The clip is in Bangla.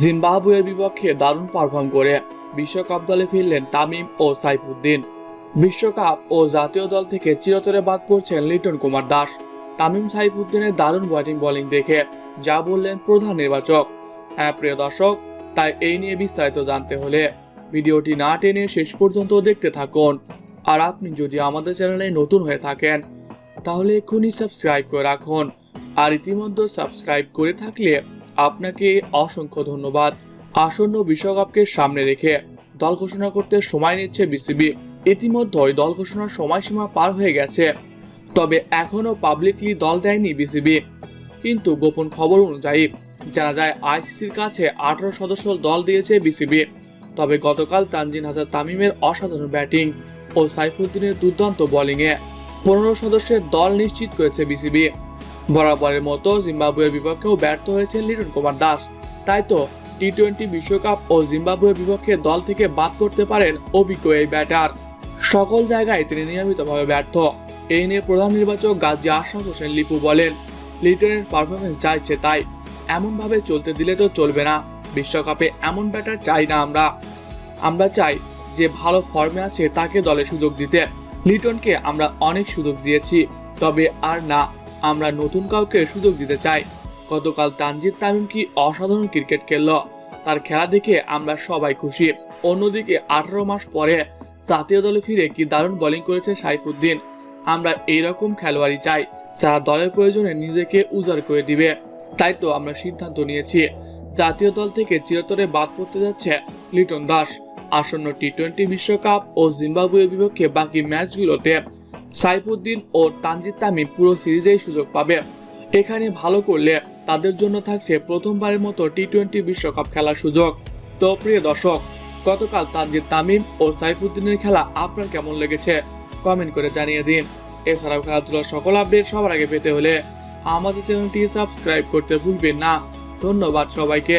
জিম্বাবুয়ের বিপক্ষে দারুণ পারফর্ম করে। বিশ্বকাপ দলে ফিরলেন তামিম ও সাইফুদ্দিন। বিশ্বকাপ ও জাতীয় দল থেকে চিরতরে বাদ পড়ছেন লিটন কুমার দাস। তামিম সাইফুদ্দিনের দারুণ ব্যাটিং বোলিং দেখে, যা বললেন প্রধান নির্বাচক। হ্যাঁ প্রিয় দর্শক, তাই এই নিয়ে বিস্তারিত জানতে হলে ভিডিওটি না টেনে শেষ পর্যন্ত দেখতে থাকুন। আর আপনি যদি আমাদের চ্যানেলে নতুন হয়ে থাকেন, তাহলে এক্ষুনি সাবস্ক্রাইব করে রাখুন। আর ইতিমধ্যে সাবস্ক্রাইব করে থাকলে আপনাকে অসংখ্য ধন্যবাদ। আসন্ন বিশ্বকাপকে সামনে রেখে দল ঘোষণা করতে সময় নিচ্ছে বিসিবি। ইতিমধ্যেই দল ঘোষণার সময়সীমা পার হয়ে গেছে। তবে এখনও পাবলিকলি দল দেয়নি বিসিবি। কিন্তু গোপন খবর অনুযায়ী জানা যায়, আইসিসির কাছে আঠারো সদস্য দল দিয়েছে বিসিবি। তবে গতকাল তানজিন হাসান তামিমের অসাধারণ ব্যাটিং ও সাইফুদ্দিনের দুর্দান্ত বোলিংয়ে পনেরো সদস্যের দল নিশ্চিত করেছে বিসিবি। বরাবরের মতো জিম্বাবুয়ের বিপক্ষেও ব্যর্থ হয়েছে লিটন কুমার দাস। তাই তো টি টোয়েন্টি বিশ্বকাপ ও জিম্বাবুয়ের বিপক্ষে দল থেকে বাদ করতে পারেন অভিজ্ঞ এই ব্যাটার। সকল জায়গায় তিনি নিয়মিতভাবে ব্যর্থ। এই নিয়ে প্রধান নির্বাচক গাজী আশরাফ হোসেন লিপু বলেন, লিটনের পারফরমেন্স চাইছে তাই। এমনভাবে চলতে দিলে তো চলবে না। বিশ্বকাপে এমন ব্যাটার চাই না আমরা। আমরা চাই যে ভালো ফর্মে আছে তাকে দলে সুযোগ দিতে। লিটনকে আমরা অনেক সুযোগ দিয়েছি। তবে আর না, আমরা নতুন কাউকে সুযোগ দিতে চাই। গতকাল তানজিদ তামিম কি অসাধারণ ক্রিকেট খেললো, তার খেলা দেখে আমরা সবাই খুশি। অন্যদিকে আঠারো মাস পরে জাতীয় দলে ফিরে কি দারুণ বোলিং করেছে সাইফুদ্দিন আমরা এইরকম খেলোয়াড়ই চাই, যারা দলের প্রয়োজনে নিজেকে উজাড় করে দিবে। তাই তো আমরা সিদ্ধান্ত নিয়েছি। জাতীয় দল থেকে চিরতরে বাদ পড়তে যাচ্ছে লিটন দাস। আসন্ন টি টোয়েন্টি বিশ্বকাপ ও জিম্বাবুয়ের বিপক্ষে বাকি ম্যাচগুলোতে সাইফুদ্দিন ও তানজিদ তামিম পুরো সিরিজেই সুযোগ পাবে। এখানে ভালো করলে তাদের জন্য থাকছে প্রথমবারের মতো টি টোয়েন্টি বিশ্বকাপ খেলার সুযোগ। তো প্রিয় দর্শক, গতকাল তানজিদ তামিম ও সাইফুদ্দিনের খেলা আপনার কেমন লেগেছে? কমেন্ট করে জানিয়ে দিন। এছাড়াও খেলাধুলার সকল আপডেট সবার আগে পেতে হলে আমাদের চ্যানেলটি সাবস্ক্রাইব করতে ভুলবেন না। ধন্যবাদ সবাইকে।